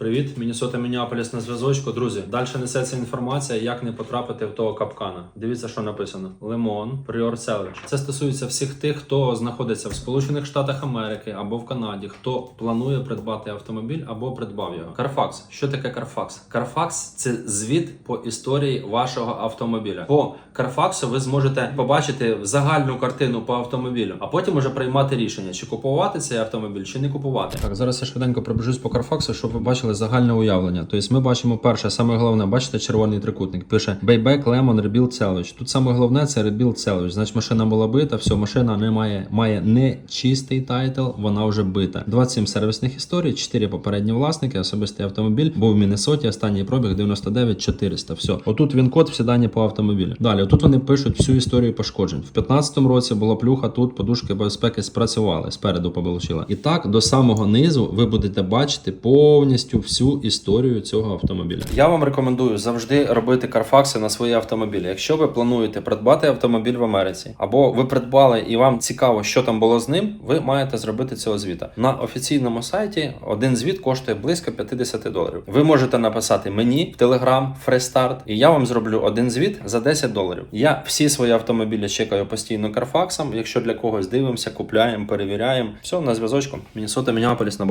Привіт, Мінісота Мініаполіс на зв'язочку. Друзі, далі несеться інформація, як не потрапити в того капкана. Дивіться, що написано: Лимон, Prior Sellage. Це стосується всіх тих, хто знаходиться в Сполучених Штатах Америки або в Канаді, хто планує придбати автомобіль або придбав його. Carfax. Що таке Carfax? Carfax – це звіт по історії вашого автомобіля. По Carfax ви зможете побачити загальну картину по автомобілю, а потім уже приймати рішення, чи купувати цей автомобіль, чи не купувати. Так, зараз я швиденько пробіжусь по Carfax, щоб ви бачили загальне уявлення. Тобто ми бачимо перше, саме головне, бачите, червоний трикутник. Пише Bayback Lemon Rebuild Salvage. Тут саме головне це Rebuild Salvage. Значить, машина була бита, все, машина не має, має не чистий тайтл, вона вже бита. 27 сервісних історій, 4 попередні власники, особистий автомобіль, був в Міннесоті, останній пробіг 99 400. Все. Отут він код, всі дані по автомобілю. Далі, отут вони пишуть всю історію пошкоджень. В 15-му році була плюха, тут подушки безпеки спрацювали, спереду поболочила. І так, до самого низу ви будете бачити повністю всю історію цього автомобіля. Я вам рекомендую завжди робити карфакси на свої автомобілі. Якщо ви плануєте придбати автомобіль в Америці, або ви придбали і вам цікаво, що там було з ним, ви маєте зробити цього звіта. На офіційному сайті один звіт коштує близько 50 доларів. Ви можете написати мені в Telegram Фрестарт, і я вам зроблю один звіт за 10 доларів. Я всі свої автомобілі чекаю постійно карфаксом. Якщо для когось дивимося, купляємо, перевіряємо. Все, на зв'язочку. Мінісота Мініаполіс на базі.